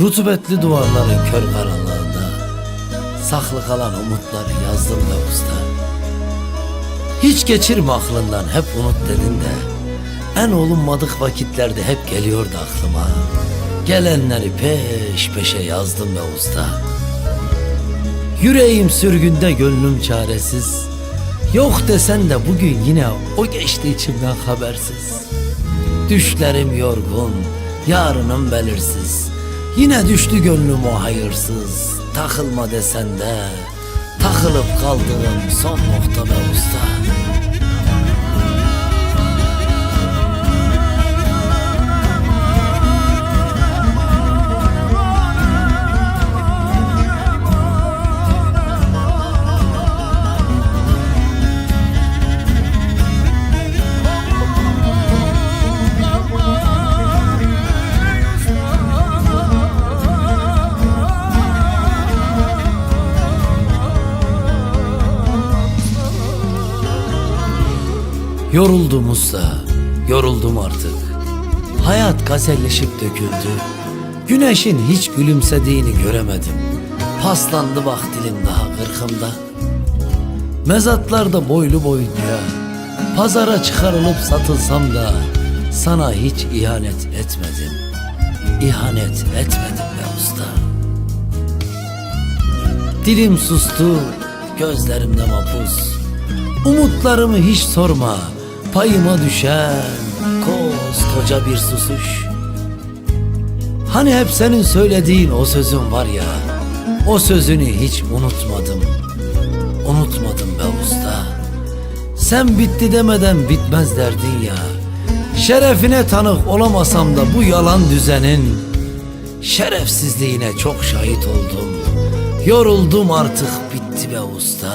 Rutubetli duvarların kör karanlığında Saklı kalan umutları yazdım da usta. Hiç geçirme aklından hep unut dedin de En olunmadık vakitlerde hep geliyordu aklıma. Gelenleri peş peşe yazdım be usta. Yüreğim sürgünde gönlüm çaresiz. Yok desen de bugün yine o geçti içimden habersiz. Düşlerim yorgun, yarınım belirsiz Yine düştü gönlüm o hayırsız. Takılma desen de Takılıp kaldığım son nokta be usta Yoruldum usta, yoruldum artık. Hayat gazelleşip döküldü. Güneşin hiç gülümsediğini göremedim. Paslandı bak dilim daha kırkımda. Mezatlarda boylu boyunca Pazara çıkarılıp satılsam da Sana hiç ihanet etmedim İhanet etmedim be usta Dilim sustu Gözlerimde mapus Umutlarımı hiç sorma Payıma düşen Koskoca bir susuş. Hani hep senin söylediğin o sözün var ya O sözünü hiç unutmadım. Unutmadım be usta. Sen bitti demeden bitmez derdin ya. Şerefine tanık olamasam da bu yalan düzenin Şerefsizliğine çok şahit oldum. Yoruldum artık bitti be usta.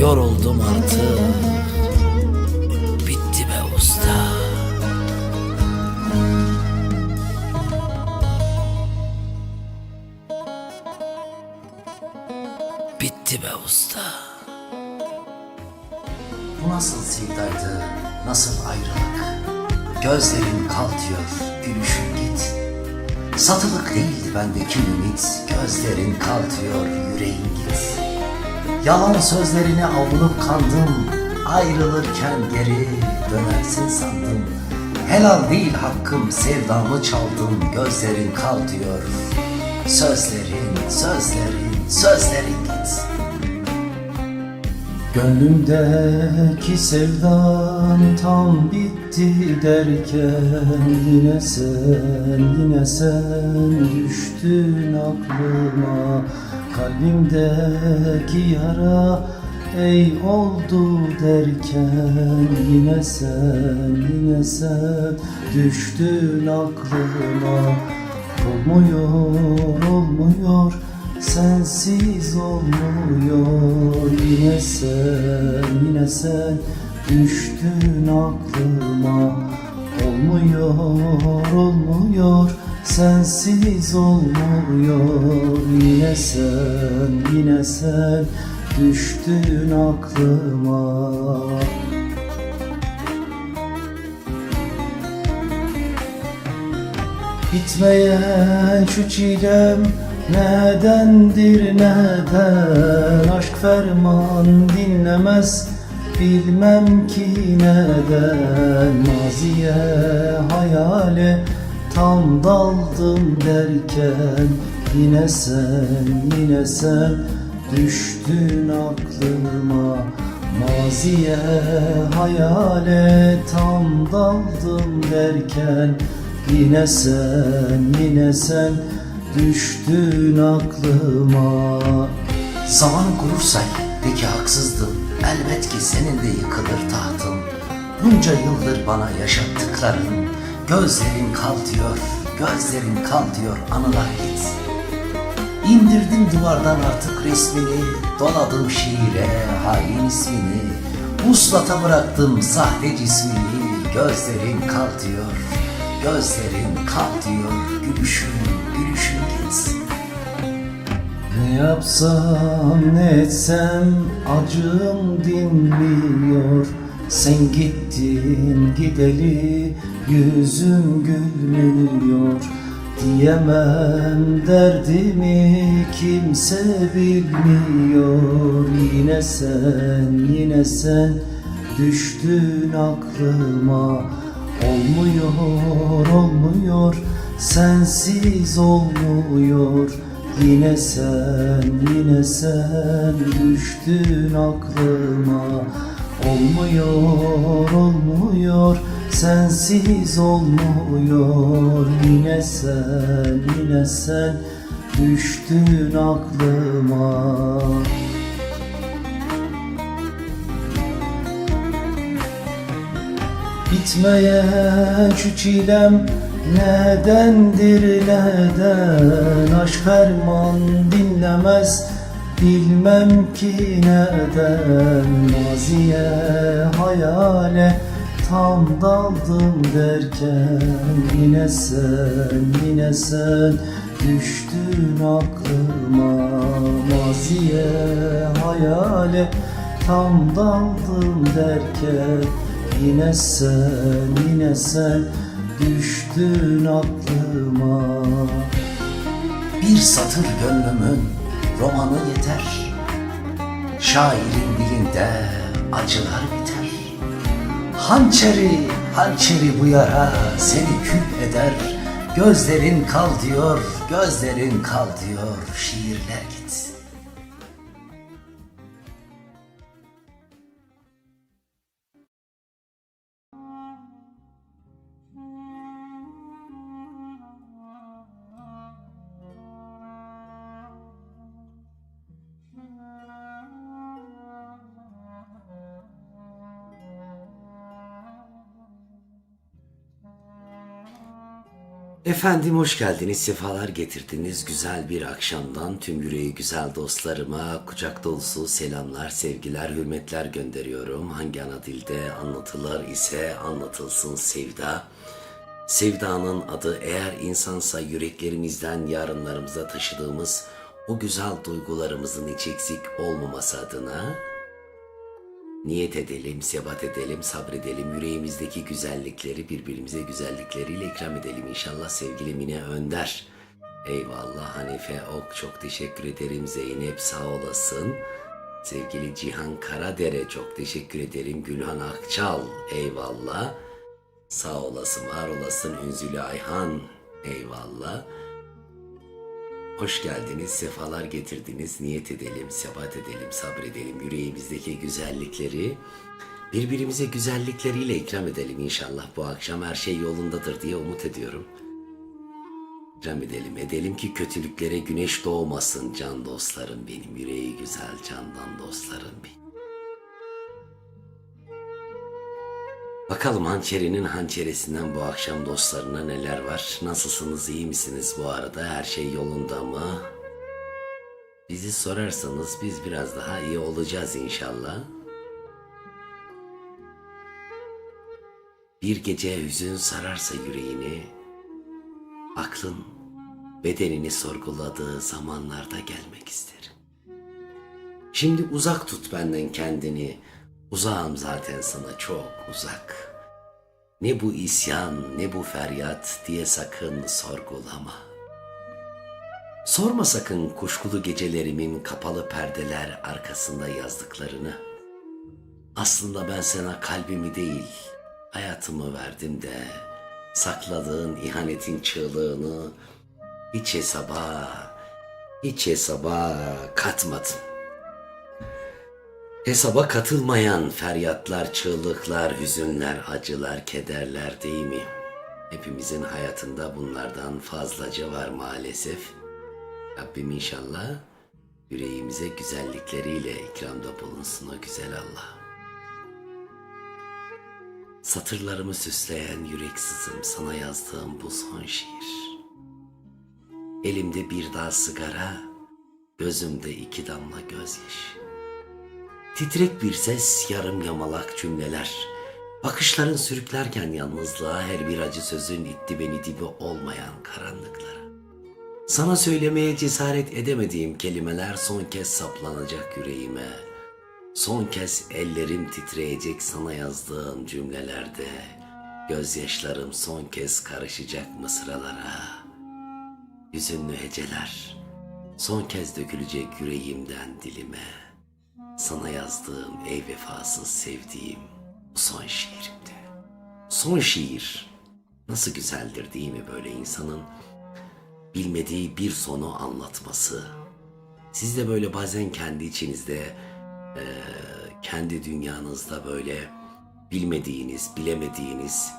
Yoruldum artık Bitti be usta Bu nasıl sevdaydı, nasıl ayrılık? Gözlerin kal diyor, gülüşün git. Satılık değildi bendeki ümit, gözlerin kal diyor, yüreğin git. Yalan sözlerine avunup kandım, ayrılırken geri dönersin sandım. Helal değil hakkım, sevdamı çaldım, gözlerin kal diyor. Sözlerin, sözlerin, sözlerin git. Gönlümdeki sevdan tam bitti derken Yine sen, yine sen düştün aklıma. Kalbimdeki yara ey oldu derken Yine sen, yine sen düştün aklıma. Olmuyor, olmuyor Sensiz olmuyor. Yine sen yine sen. Düştün aklıma. Olmuyor olmuyor. Sensiz olmuyor. Yine sen yine sen. Düştün aklıma. Bitmeyen şu çilem nedendir neden? Aşk ferman dinlemez. Bilmem ki neden. Maziye hayale tam daldım derken Yine sen yine sen düştün aklıma. Maziye hayale tam daldım derken Yine sen, yine sen düştün aklıma. Zaman kurursa peki haksızdım. Elbet ki senin de yıkılır tahtın. Bunca yıldır bana yaşattıkların Gözlerin kal diyor, gözlerin kal diyor anılar git. İndirdim duvardan artık resmini Doladım şiire hain ismini. Uslata bıraktım sahte cismini Gözlerin kal diyor, gözlerin kal diyor Gülüşün, git Ne yapsam ne etsem acım dinmiyor. Sen gittin gideli yüzüm gülmüyor Diyemem derdimi kimse bilmiyor. Yine sen, yine sen düştün aklıma. Olmuyor, olmuyor, sensiz olmuyor. Yine sen, yine sen düştün aklıma. Olmuyor, olmuyor, sensiz olmuyor. Yine sen, yine sen düştün aklıma. Bitmeyen şu çilem nedendir neden? Aşk ferman dinlemez. Bilmem ki neden. Maziye hayale tam daldım derken. Yine sen yine sen düştün aklıma. Maziye hayale tam daldım derken. Yine sen, yine sen düştün aklıma. Bir satır gönlümün romanı yeter. Şairin dilinde acılar biter. Hançeri, hançeri bu yara seni kül eder. Gözlerin kal diyor, gözlerin kal diyor. Şiirler git Efendim hoş geldiniz, sefalar getirdiniz. Güzel bir akşamdan tüm yüreği güzel dostlarıma kucak dolusu selamlar, sevgiler, hürmetler gönderiyorum. Hangi ana dilde anlatılır ise anlatılsın sevda. Sevdanın adı eğer insansa yüreklerimizden yarınlarımıza taşıdığımız o güzel duygularımızın hiç eksik olmaması adına Niyet edelim, sebat edelim, sabredelim. Yüreğimizdeki güzellikleri birbirimize güzellikleriyle ikram edelim inşallah sevgili Mine Önder. Eyvallah Hanife Ok çok teşekkür ederim. Zeynep sağ olasın. Sevgili Cihan Karadere çok teşekkür ederim. Gülhan Akçal eyvallah. Sağ olasın, var olasın. Ünzülü Ayhan eyvallah. Hoş geldiniz, sefalar getirdiniz. Niyet edelim, sebat edelim, sabredelim. Yüreğimizdeki güzellikleri birbirimize güzellikleriyle ikram edelim inşallah. Bu akşam her şey yolundadır diye umut ediyorum. İkram edelim, edelim ki kötülüklere güneş doğmasın can dostlarım benim. Yüreği güzel candan dostlarım benim. Bakalım hançerinin hançeresinden bu akşam dostlarına neler var? Nasılsınız, iyi misiniz bu arada? Her şey yolunda mı? Bizi sorarsanız biz biraz daha iyi olacağız inşallah. Bir gece hüzün sararsa yüreğini, aklın bedenini sorguladığı zamanlarda gelmek isterim. Şimdi uzak tut benden kendini. Uzağım zaten sana çok uzak. Ne bu isyan ne bu feryat diye sakın sorgulama. Sorma sakın kuşkulu gecelerimin kapalı perdeler arkasında yazdıklarını. Aslında ben sana kalbimi değil, hayatımı verdim de sakladığın ihanetin çığlığını hiç hesaba, hiç hesaba katmadım. Hesaba katılmayan feryatlar, çığlıklar, hüzünler, acılar, kederler değil mi? Hepimizin hayatında bunlardan fazlaca var maalesef. Rabbim inşallah yüreğimize güzellikleriyle ikramda bulunsun o güzel Allah. Satırlarımı süsleyen yüreksizim sana yazdığım bu son şiir. Elimde bir dal sigara, gözümde iki damla gözyaşı. Titrek bir ses, yarım yamalak cümleler. Bakışların sürüklerken yalnızlığa her bir acı sözün itti beni dibi olmayan karanlıklara. Sana söylemeye cesaret edemediğim kelimeler son kez saplanacak yüreğime. Son kez ellerim titreyecek sana yazdığım cümlelerde. Gözyaşlarım son kez karışacak mısralara. hüzünlü heceler son kez dökülecek yüreğimden dilime. Sana yazdığım ey vefasız sevdiğim son şiirimde. Son şiir nasıl güzeldir değil mi böyle insanın bilmediği bir sonu anlatması. Siz de böyle bazen kendi içinizde kendi dünyanızda böyle bilmediğiniz, bilemediğiniz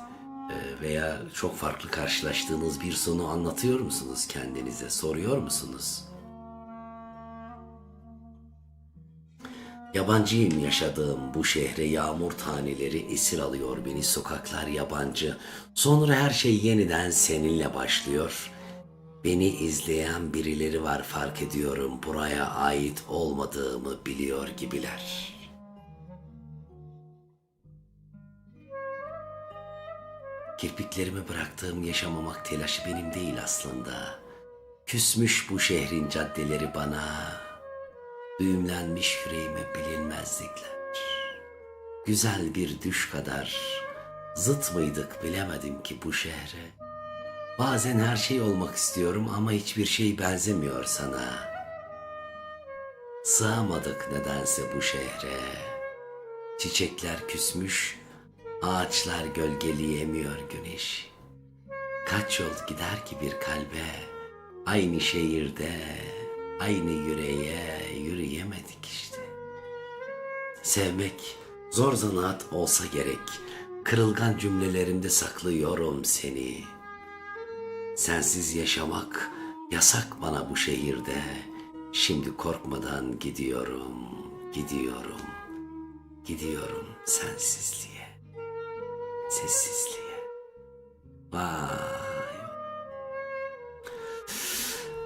veya çok farklı karşılaştığınız bir sonu anlatıyor musunuz kendinize? Soruyor musunuz? Yabancıyım yaşadığım bu şehre yağmur taneleri esir alıyor beni sokaklar yabancı. Sonra her şey yeniden seninle başlıyor. Beni izleyen birileri var fark ediyorum buraya ait olmadığımı biliyor gibiler. Kirpiklerimi bıraktığım yaşamamak telaşı benim değil aslında. Küsmüş bu şehrin caddeleri bana. Düğümlenmiş yüreğime bilinmezlikler. Güzel bir düş kadar zıt mıydık bilemedim ki bu şehre. Bazen her şey olmak istiyorum ama hiçbir şey benzemiyor sana. Sığamadık nedense bu şehre. Çiçekler küsmüş, ağaçlar gölgeleyemiyor güneş. Kaç yol gider ki bir kalbe, aynı şehirde, aynı yüreğe yürüyemedik işte. Sevmek zor zanaat olsa gerek, kırılgan cümlelerimde saklıyorum seni. Sensiz yaşamak yasak bana bu şehirde. Şimdi korkmadan gidiyorum, gidiyorum, gidiyorum sensizliğe, sessizliğe. Vay.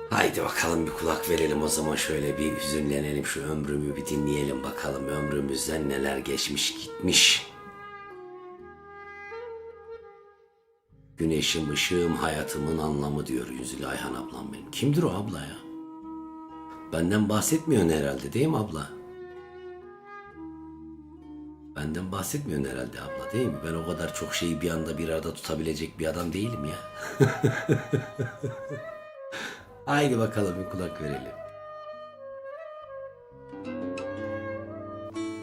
Haydi bakalım bir kulak verelim o zaman şöyle bir hüzünlenelim şu ömrümü bir dinleyelim bakalım ömrümüzden neler geçmiş gitmiş. Güneşim, ışığım, hayatımın anlamı diyor Yüzül Ayhan ablam benim. Kimdir o abla ya? Benden bahsetmiyorsun herhalde değil mi abla? Benden bahsetmiyorsun herhalde abla değil mi? Ben o kadar çok şeyi bir anda bir arada tutabilecek bir adam değilim ya. Haydi bakalım bir kulak verelim.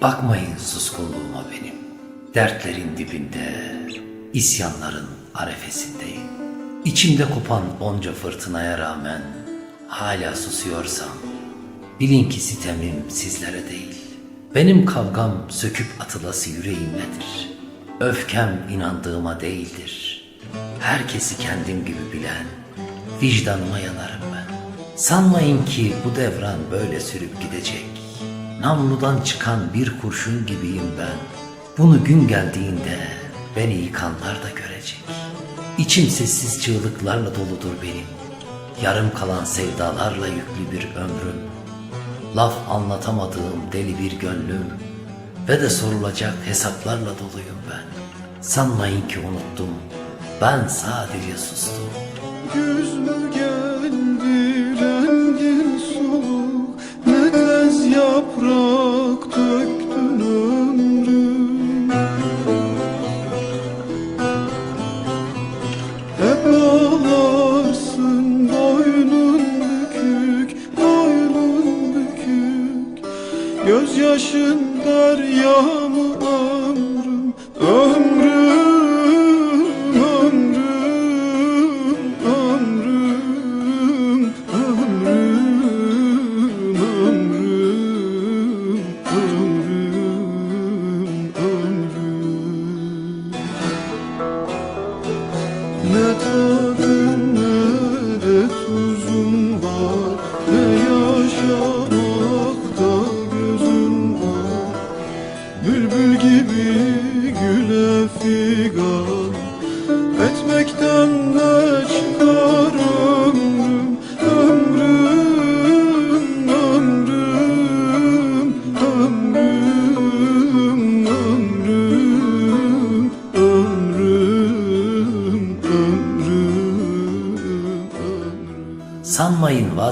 Bakmayın suskunluğuma benim. Dertlerin dibinde, isyanların arefesindeyim. İçimde kopan onca fırtınaya rağmen hala susuyorsam bilin ki sitemim sizlere değil. Benim kavgam söküp atılası yüreğimledir. Öfkem inandığıma değildir. Herkesi kendim gibi bilen vicdanıma yanarım. Sanmayın ki bu devran böyle sürüp gidecek. Namludan çıkan bir kurşun gibiyim ben. Bunu gün geldiğinde beni yıkanlar da görecek. İçim sessiz çığlıklarla doludur benim. Yarım kalan sevdalarla yüklü bir ömrüm. Laf anlatamadığım deli bir gönlüm. Ve de sorulacak hesaplarla doluyum ben. Sanmayın ki unuttum. Ben sadece sustum.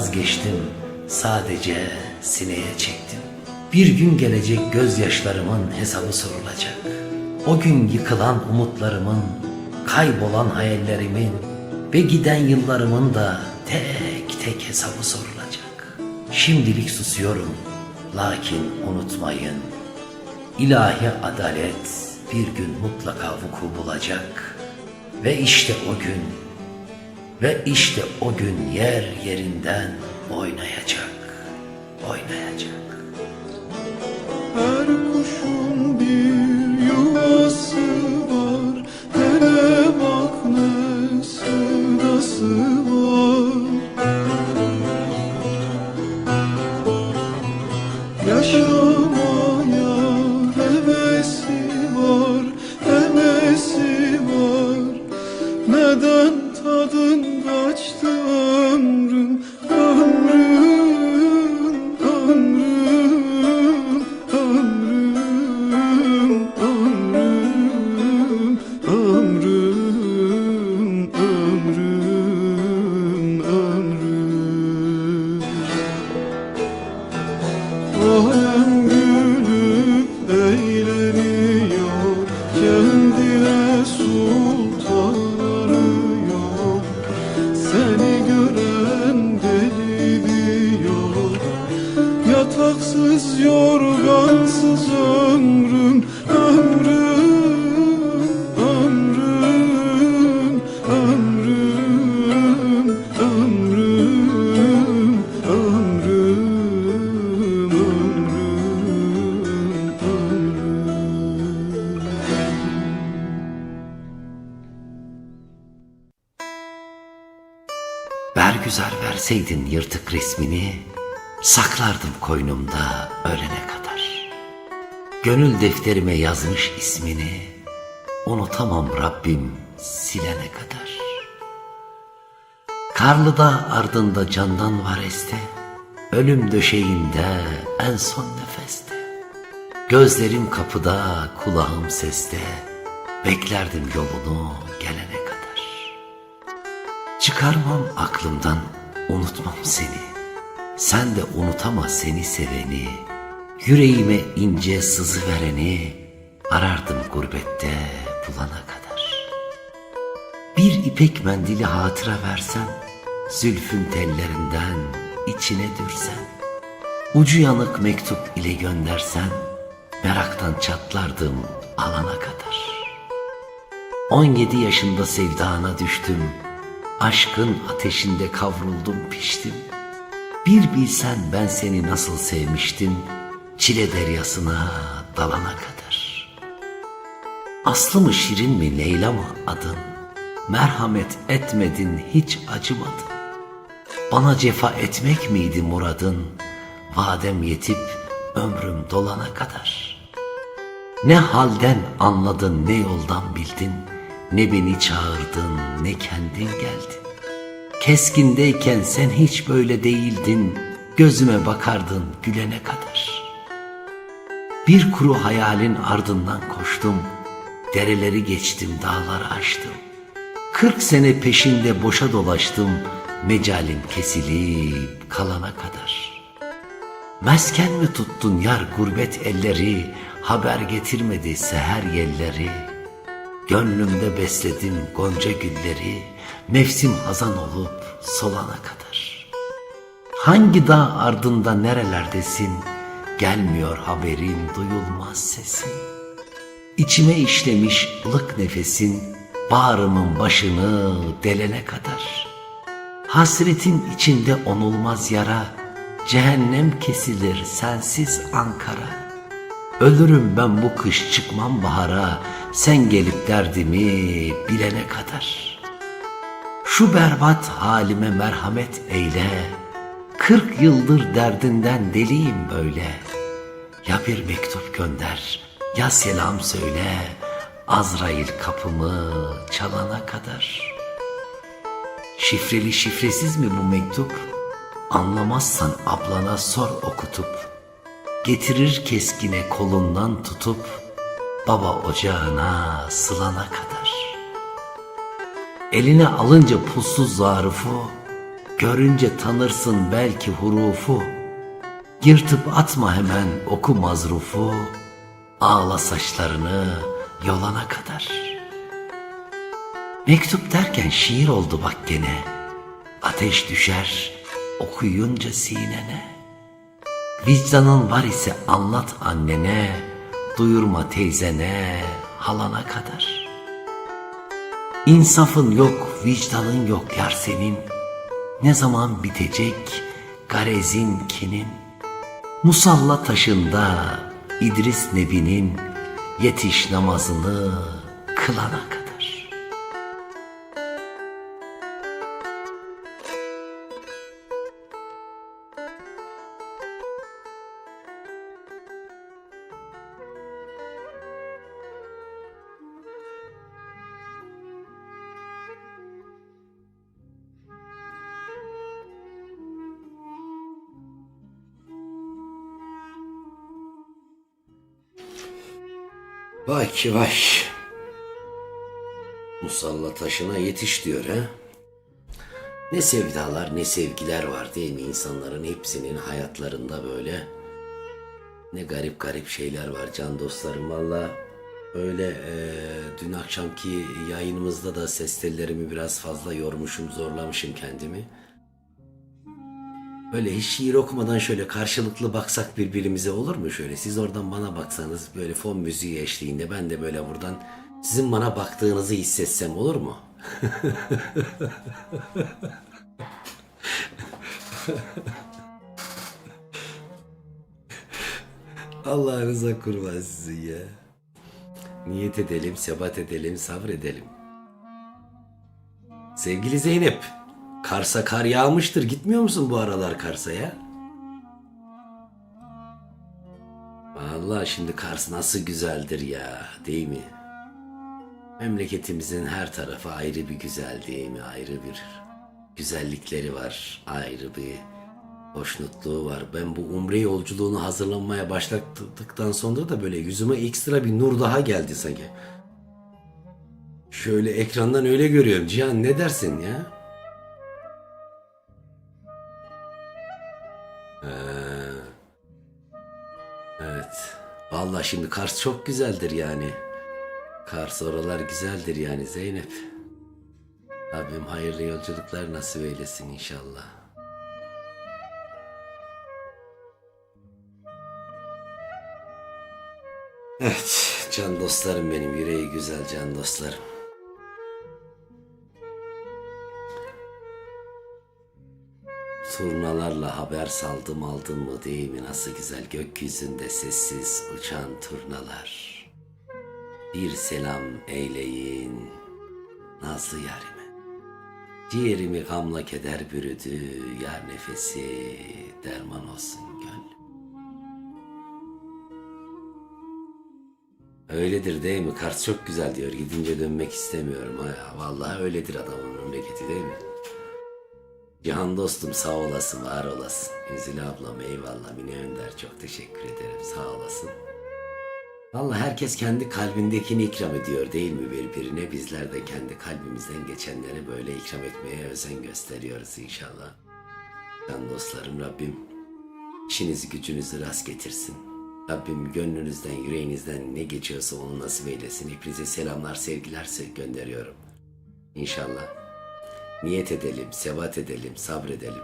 Vazgeçtim, sadece sineye çektim. Bir gün gelecek gözyaşlarımın hesabı sorulacak. O gün yıkılan umutlarımın, kaybolan hayallerimin ve giden yıllarımın da tek tek hesabı sorulacak. Şimdilik susuyorum. Lakin unutmayın. İlahi adalet bir gün mutlaka vuku bulacak. Ve işte o gün, ve işte o gün yer yerinden oynayacak, oynayacak. Her verseydin yırtık resmini, saklardım koynumda ölene kadar. Gönül defterime yazmış ismini, unutamam Rabbim silene kadar. Karlıda ardında candan var este, ölüm döşeğinde en son nefeste. Gözlerim kapıda, kulağım seste, beklerdim yolunu gelene kadar. Çıkarmam aklımdan, unutmam seni. Sen de unutama seni seveni. Yüreğime ince sızı vereni arardım gurbette bulana kadar. Bir ipek mendili hatıra versen, zülfün tellerinden içine dürsen, ucu yanık mektup ile göndersen, meraktan çatlardım alana kadar. 17 yaşında sevdana düştüm. Aşkın ateşinde kavruldum piştim. Bir bilsen ben seni nasıl sevmiştim. Çile deryasına dalana kadar. Aslı mı şirin mi Leyla mı adın? Merhamet etmedin hiç acımadın. Bana cefa etmek miydi muradın? Vadem yetip ömrüm dolana kadar.'' Ne halden anladın ne yoldan bildin Ne beni çağırdın ne kendin geldin. Keskindeyken sen hiç böyle değildin. Gözüme bakardın gülene kadar. Bir kuru hayalin ardından koştum. Dereleri geçtim dağları aştım. Kırk sene peşinde boşa dolaştım. Mecalim kesilip kalana kadar. Mesken mi tuttun yar gurbet elleri, haber getirmedi seher yelleri. Gönlümde besledim gonca gülleri, mevsim hazan olup solana kadar. Hangi dağ ardında nerelerdesin, gelmiyor haberin, duyulmaz sesin. İçime işlemiş ılık nefesin, bağrımın başını delene kadar. Hasretin içinde onulmaz yara, cehennem kesilir sensiz Ankara. Ölürüm ben bu kış çıkmam bahara, sen gelip derdimi bilene kadar. Şu berbat halime merhamet eyle, kırk yıldır derdinden deliyim böyle. Ya bir mektup gönder, ya selam söyle, Azrail kapımı çalana kadar.'' Şifreli şifresiz mi bu mektup? Anlamazsan ablana sor okutup. Getirir keskine kolundan tutup baba ocağına sılana kadar. Eline alınca pulsuz zarfı, görünce tanırsın belki hurufu. Yırtıp atma hemen oku mazrufu, ağla saçlarını yolana kadar.'' Mektup derken şiir oldu bak gene. ateş düşer okuyunca sinene. Vicdanın var ise anlat annene, duyurma teyzene, halana kadar. İnsafın yok, vicdanın yok yar senin. Ne zaman bitecek garezin kinin? Musalla taşında İdris Nebi'nin yetiş namazını kılana kadar. Vay ki vay. Musalla taşına yetiş diyor ha. Ne sevdalar ne sevgiler var değil mi insanların hepsinin hayatlarında böyle. Ne garip garip şeyler var can dostlarım valla. Öyle eee, dün akşamki yayınımızda da ses tellerimi biraz fazla yormuşum zorlamışım kendimi. Böyle hiç şiir okumadan şöyle karşılıklı baksak birbirimize olur mu şöyle? Siz oradan bana baksanız böyle fon müziği eşliğinde ben de böyle buradan sizin bana baktığınızı hissetsem olur mu? Allah'ınıza kurban sizin ya. Niyet edelim, sebat edelim, sabredelim. Sevgili Zeynep, Kars'a kar yağmıştır. Gitmiyor musun bu aralar Kars'a ya? Vallahi şimdi Kars nasıl güzeldir ya, değil mi? Memleketimizin her tarafı ayrı bir güzel değil mi? Ayrı bir güzellikleri var, ayrı bir hoşnutluğu var. Ben bu umre yolculuğunu hazırlanmaya başladıktan sonra da böyle yüzüme ekstra bir nur daha geldi sanki. Şöyle ekrandan öyle görüyorum. Cihan ne dersin ya? Vallahi şimdi Kars çok güzeldir yani. Kars oralar güzeldir yani Zeynep. Rabbim hayırlı yolculuklar nasip eylesin inşallah. Evet, can dostlarım benim, yüreği güzel can dostlarım. Turnalarla haber saldım aldım mı değil mi nasıl güzel gökyüzünde sessiz uçan turnalar. Bir selam eyleyin nazlı yarime. Ciğerimi gamla keder bürüdü yar nefesi derman olsun gönlüm. Öyledir değil mi? Kars çok güzel diyor. Gidince dönmek istemiyorum. Ha, vallahi öyledir adamın memleketi değil mi? Cihan dostum sağ olasın, var olasın. Üzül ablam eyvallah. Mine Önder çok teşekkür ederim. Sağ olasın. Vallahi herkes kendi kalbindekini ikram ediyor değil mi birbirine? Bizler de kendi kalbimizden geçenlere böyle ikram etmeye özen gösteriyoruz inşallah. Can dostlarım Rabbim işinizi gücünüzü rast getirsin. Rabbim gönlünüzden, yüreğinizden ne geçiyorsa onu nasip eylesin. Hepinize selamlar, sevgiler se- gönderiyorum. İnşallah. Niyet edelim, sebat edelim, sabredelim.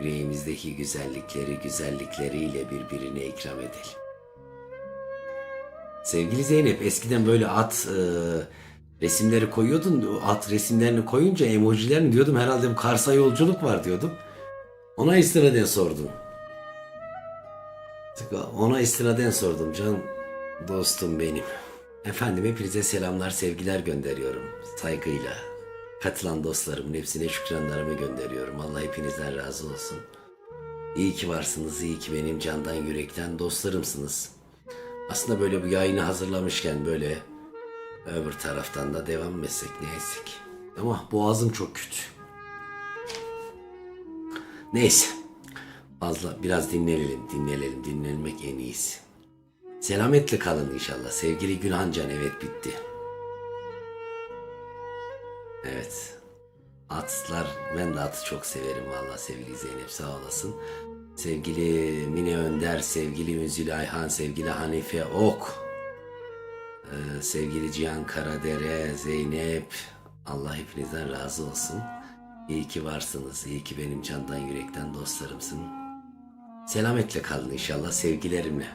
Yüreğimizdeki güzellikleri güzellikleriyle birbirine ikram edelim. Sevgili Zeynep eskiden böyle at e, resimleri koyuyordun. At resimlerini koyunca emojilerini diyordum herhalde bu Kars'a yolculuk var diyordum. Ona istinaden sordum. Ona istinaden sordum can dostum benim. Efendim hepinize selamlar sevgiler gönderiyorum saygıyla. Katılan dostlarımın hepsine şükranlarımı gönderiyorum. Allah hepinizden razı olsun. İyi ki varsınız, iyi ki benim candan yürekten dostlarımsınız. Aslında böyle bu yayını hazırlamışken böyle öbür taraftan da devam mı etsek ne etsek. Ama boğazım çok kötü. Neyse. Fazla biraz dinlenelim, dinlenelim, dinlenmek en iyisi. Selametle kalın inşallah. Sevgili Gülhancan evet bitti. Evet. Atlar, ben de atı çok severim valla sevgili Zeynep sağ olasın. Sevgili Mine Önder, sevgili Ünzül Ayhan, sevgili Hanife Ok, ee, sevgili Cihan Karadere, Zeynep, Allah hepinizden razı olsun. İyi ki varsınız. İyi ki benim candan yürekten dostlarımsın. Selametle kalın inşallah sevgilerimle.